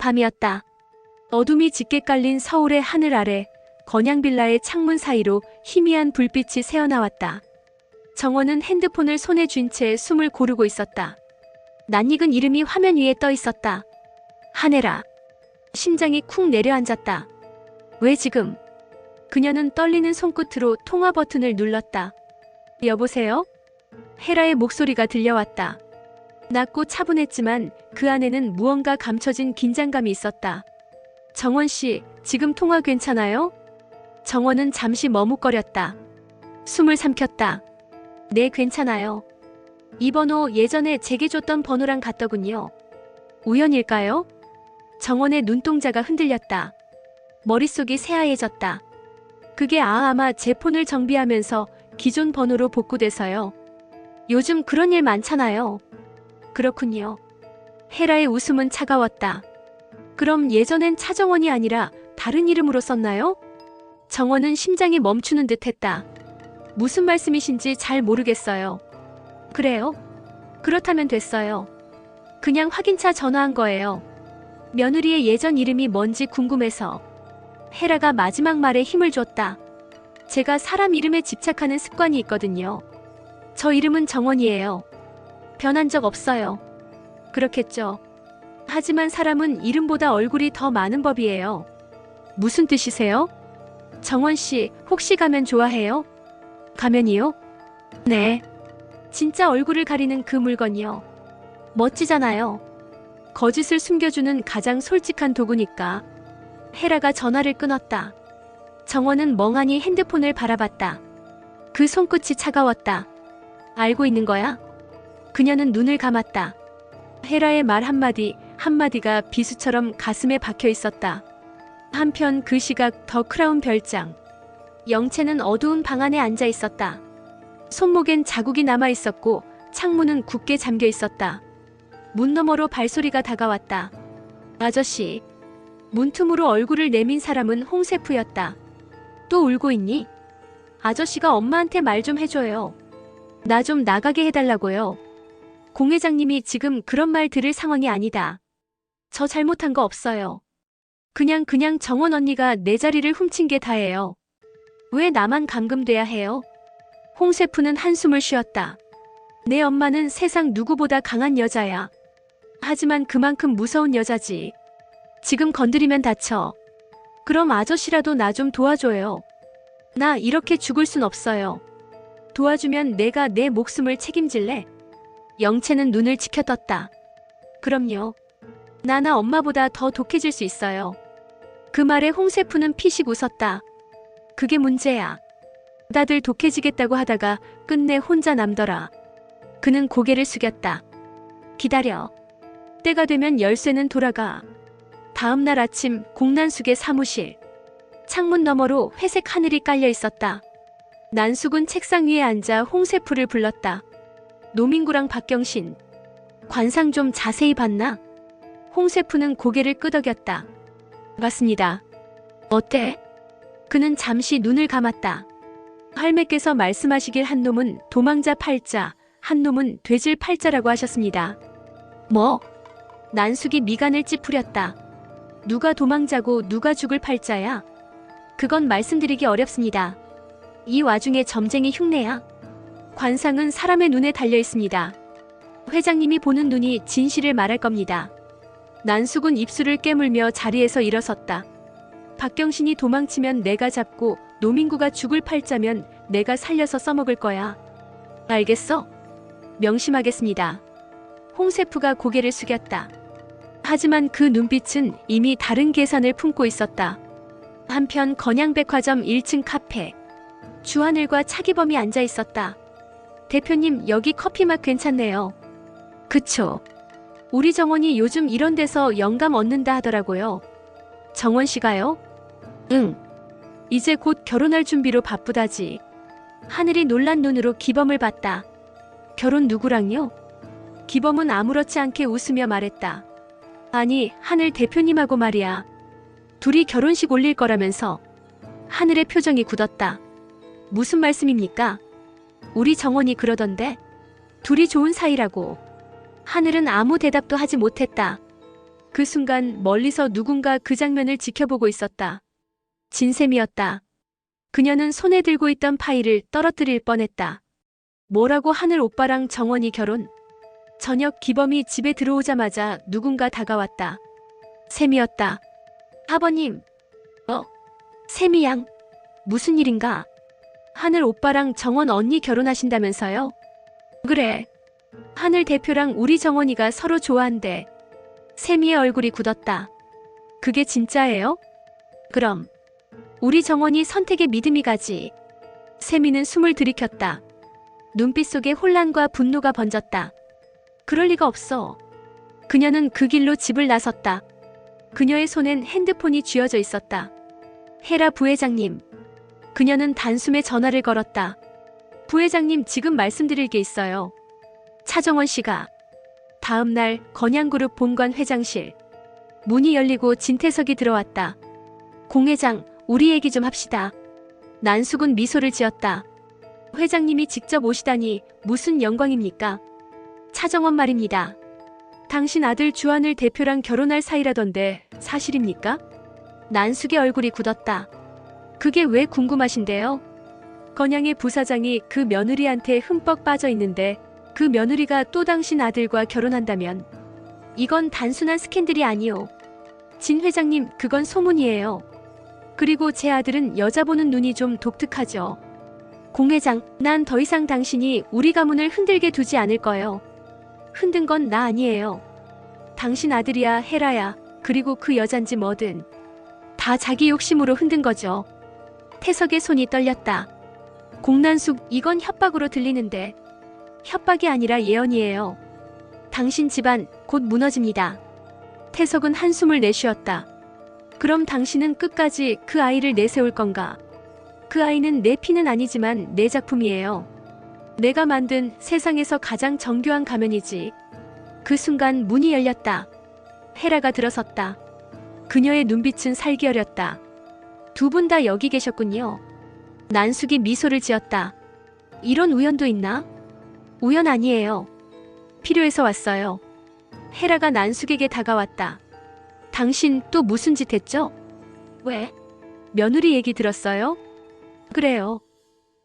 밤이었다. 어둠이 짙게 깔린 서울의 하늘 아래 건양빌라의 창문 사이로 희미한 불빛이 새어나왔다. 정원은 핸드폰을 손에 쥔 채 숨을 고르고 있었다. 낯익은 이름이 화면 위에 떠 있었다. 하네라. 심장이 쿵 내려앉았다. 왜 지금? 그녀는 떨리는 손끝으로 통화 버튼을 눌렀다. 여보세요? 헤라의 목소리가 들려왔다. 낮고 차분했지만 그 안에는 무언가 감춰진 긴장감이 있었다. 정원 씨, 지금 통화 괜찮아요? 정원은 잠시 머뭇거렸다. 숨을 삼켰다. 네, 괜찮아요. 이 번호 예전에 제게 줬던 번호랑 같더군요. 우연일까요? 정원의 눈동자가 흔들렸다. 머릿속이 새하얘졌다. 그게 아 아마 제 폰을 정비하면서 기존 번호로 복구돼서요. 요즘 그런 일 많잖아요. 그렇군요. 헤라의 웃음은 차가웠다. 그럼 예전엔 차정원이 아니라 다른 이름으로 썼나요? 정원은 심장이 멈추는 듯 했다. 무슨 말씀이신지 잘 모르겠어요. 그래요? 그렇다면 됐어요. 그냥 확인차 전화한 거예요. 며느리의 예전 이름이 뭔지 궁금해서. 헤라가 마지막 말에 힘을 줬다. 제가 사람 이름에 집착하는 습관이 있거든요. 저 이름은 정원이에요. 변한 적 없어요. 그렇겠죠. 하지만 사람은 이름보다 얼굴이 더 많은 법이에요. 무슨 뜻이세요? 정원 씨, 혹시 가면 좋아해요? 가면이요? 네. 진짜 얼굴을 가리는 그 물건이요. 멋지잖아요. 거짓을 숨겨주는 가장 솔직한 도구니까. 헤라가 전화를 끊었다. 정원은 멍하니 핸드폰을 바라봤다. 그 손끝이 차가웠다. 알고 있는 거야? 그녀는 눈을 감았다. 헤라의 말 한마디, 한마디가 비수처럼 가슴에 박혀 있었다. 한편 그 시각 더 크라운 별장. 영채는 어두운 방 안에 앉아 있었다. 손목엔 자국이 남아 있었고 창문은 굳게 잠겨 있었다. 문 너머로 발소리가 다가왔다. 아저씨. 문틈으로 얼굴을 내민 사람은 홍세프였다. 또 울고 있니? 아저씨가 엄마한테 말 좀 해줘요. 나 좀 나가게 해달라고요. 공 회장님이 지금 그런 말 들을 상황이 아니다. 저 잘못한 거 없어요. 그냥 그냥 정원 언니가 내 자리를 훔친 게 다예요. 왜 나만 감금돼야 해요? 홍세프는 한숨을 쉬었다. 내 엄마는 세상 누구보다 강한 여자야. 하지만 그만큼 무서운 여자지. 지금 건드리면 다쳐. 그럼 아저씨라도 나 좀 도와줘요. 나 이렇게 죽을 순 없어요. 도와주면 내가 내 목숨을 책임질래? 영채는 눈을 치켜떴다. 그럼요. 나나 엄마보다 더 독해질 수 있어요. 그 말에 홍세프는 피식 웃었다. 그게 문제야. 다들 독해지겠다고 하다가 끝내 혼자 남더라. 그는 고개를 숙였다. 기다려. 때가 되면 열쇠는 돌아가. 다음 날 아침 공난숙의 사무실. 창문 너머로 회색 하늘이 깔려 있었다. 난숙은 책상 위에 앉아 홍세프를 불렀다. 노민구랑 박경신. 관상 좀 자세히 봤나? 홍세프는 고개를 끄덕였다. 맞습니다. 어때? 그는 잠시 눈을 감았다. 할매께서 말씀하시길 한 놈은 도망자 팔자, 한 놈은 돼질 팔자라고 하셨습니다. 뭐? 난숙이 미간을 찌푸렸다. 누가 도망자고 누가 죽을 팔자야? 그건 말씀드리기 어렵습니다. 이 와중에 점쟁이 흉내야? 관상은 사람의 눈에 달려 있습니다. 회장님이 보는 눈이 진실을 말할 겁니다. 난숙은 입술을 깨물며 자리에서 일어섰다. 박경신이 도망치면 내가 잡고 노민구가 죽을 팔자면 내가 살려서 써먹을 거야. 알겠어? 명심하겠습니다. 홍세프가 고개를 숙였다. 하지만 그 눈빛은 이미 다른 계산을 품고 있었다. 한편 건양백화점 1층 카페. 주하늘과 차기범이 앉아 있었다. 대표님, 여기 커피 맛 괜찮네요. 그쵸. 우리 정원이 요즘 이런 데서 영감 얻는다 하더라고요. 정원 씨가요? 응. 이제 곧 결혼할 준비로 바쁘다지. 하늘이 놀란 눈으로 기범을 봤다. 결혼 누구랑요? 기범은 아무렇지 않게 웃으며 말했다. 아니, 하늘 대표님하고 말이야. 둘이 결혼식 올릴 거라면서. 하늘의 표정이 굳었다. 무슨 말씀입니까? 우리 정원이 그러던데. 둘이 좋은 사이라고. 하늘은 아무 대답도 하지 못했다. 그 순간 멀리서 누군가 그 장면을 지켜보고 있었다. 진샘이었다. 그녀는 손에 들고 있던 파일을 떨어뜨릴 뻔했다. 뭐라고 하늘 오빠랑 정원이 결혼? 저녁 기범이 집에 들어오자마자 누군가 다가왔다. 샘이었다. 아버님. 어? 샘이 양. 무슨 일인가? 하늘 오빠랑 정원 언니 결혼하신다면서요? 그래. 하늘 대표랑 우리 정원이가 서로 좋아한대. 세미의 얼굴이 굳었다. 그게 진짜예요? 그럼 우리 정원이 선택에 믿음이 가지. 세미는 숨을 들이켰다. 눈빛 속에 혼란과 분노가 번졌다. 그럴 리가 없어. 그녀는 그 길로 집을 나섰다. 그녀의 손엔 핸드폰이 쥐어져 있었다. 헤라 부회장님. 그녀는 단숨에 전화를 걸었다. 부회장님 지금 말씀드릴 게 있어요. 차정원 씨가 다음 날 건양그룹 본관 회장실 문이 열리고 진태석이 들어왔다. 공 회장, 우리 얘기 좀 합시다. 난숙은 미소를 지었다. 회장님이 직접 오시다니 무슨 영광입니까? 차정원 말입니다. 당신 아들 주한을 대표랑 결혼할 사이라던데 사실입니까? 난숙의 얼굴이 굳었다. 그게 왜 궁금하신데요? 건양의 부사장이 그 며느리한테 흠뻑 빠져 있는데 그 며느리가 또 당신 아들과 결혼한다면 이건 단순한 스캔들이 아니오. 진 회장님, 그건 소문이에요. 그리고 제 아들은 여자 보는 눈이 좀 독특하죠. 공 회장, 난 더 이상 당신이 우리 가문을 흔들게 두지 않을 거예요. 흔든 건 나 아니에요. 당신 아들이야 헤라야 그리고 그 여잔지 뭐든 다 자기 욕심으로 흔든 거죠. 태석의 손이 떨렸다. 공난숙 이건 협박으로 들리는데 협박이 아니라 예언이에요. 당신 집안 곧 무너집니다. 태석은 한숨을 내쉬었다. 그럼 당신은 끝까지 그 아이를 내세울 건가? 그 아이는 내 피는 아니지만 내 작품이에요. 내가 만든 세상에서 가장 정교한 가면이지. 그 순간 문이 열렸다. 헤라가 들어섰다. 그녀의 눈빛은 살기 어렸다. 두 분 다 여기 계셨군요. 난숙이 미소를 지었다. 이런 우연도 있나? 우연 아니에요. 필요해서 왔어요. 헤라가 난숙에게 다가왔다. 당신 또 무슨 짓 했죠? 왜? 며느리 얘기 들었어요? 그래요.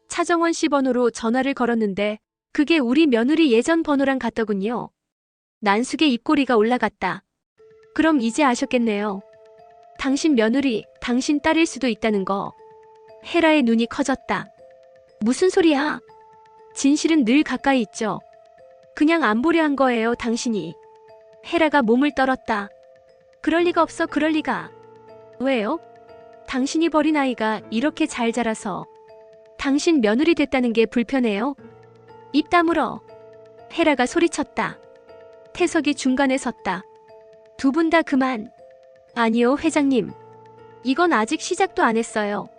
차정원 씨 번호로 전화를 걸었는데 그게 우리 며느리 예전 번호랑 같더군요. 난숙의 입꼬리가 올라갔다. 그럼 이제 아셨겠네요. 당신 며느리, 당신 딸일 수도 있다는 거. 헤라의 눈이 커졌다. 무슨 소리야? 진실은 늘 가까이 있죠. 그냥 안 보려 한 거예요, 당신이. 헤라가 몸을 떨었다. 그럴 리가 없어, 그럴 리가. 왜요? 당신이 버린 아이가 이렇게 잘 자라서 당신 며느리 됐다는 게 불편해요? 입 다물어. 헤라가 소리쳤다. 태석이 중간에 섰다. 두 분 다 그만. 아니요, 회장님. 이건 아직 시작도 안 했어요.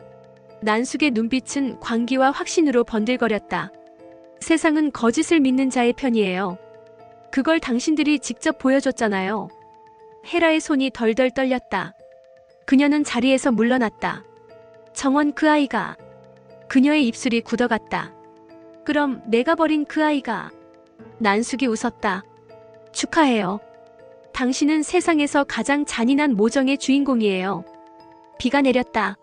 난숙의 눈빛은 광기와 확신으로 번들거렸다. 세상은 거짓을 믿는 자의 편이에요. 그걸 당신들이 직접 보여줬잖아요. 헤라의 손이 덜덜 떨렸다. 그녀는 자리에서 물러났다. 정원 그 아이가 그녀의 입술이 굳어갔다. 그럼 내가 버린 그 아이가 난숙이 웃었다. 축하해요. 당신은 세상에서 가장 잔인한 모정의 주인공이에요. 비가 내렸다.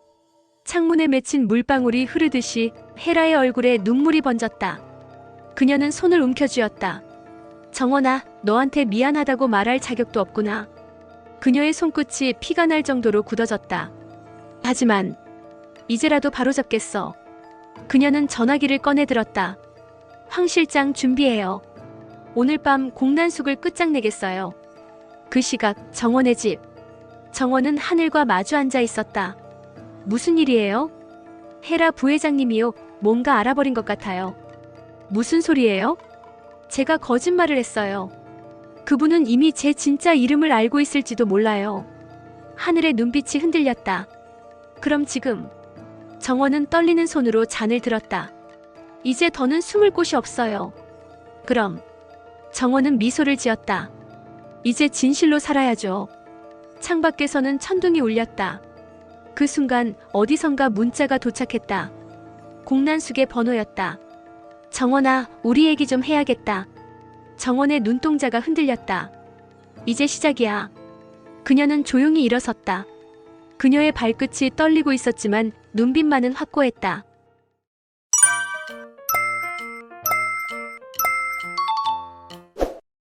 창문에 맺힌 물방울이 흐르듯이 헤라의 얼굴에 눈물이 번졌다. 그녀는 손을 움켜쥐었다. 정원아, 너한테 미안하다고 말할 자격도 없구나. 그녀의 손끝이 피가 날 정도로 굳어졌다. 하지만 이제라도 바로잡겠어. 그녀는 전화기를 꺼내 들었다. 황 실장 준비해요. 오늘 밤 공난숙을 끝장내겠어요. 그 시각 정원의 집. 정원은 하늘과 마주 앉아 있었다. 무슨 일이에요? 헤라 부회장님이요. 뭔가 알아버린 것 같아요. 무슨 소리예요? 제가 거짓말을 했어요. 그분은 이미 제 진짜 이름을 알고 있을지도 몰라요. 하늘의 눈빛이 흔들렸다. 그럼 지금 정원은 떨리는 손으로 잔을 들었다. 이제 더는 숨을 곳이 없어요. 그럼 정원은 미소를 지었다. 이제 진실로 살아야죠. 창밖에서는 천둥이 울렸다. 그 순간 어디선가 문자가 도착했다. 공난숙의 번호였다. 정원아, 우리 얘기 좀 해야겠다. 정원의 눈동자가 흔들렸다. 이제 시작이야. 그녀는 조용히 일어섰다. 그녀의 발끝이 떨리고 있었지만 눈빛만은 확고했다.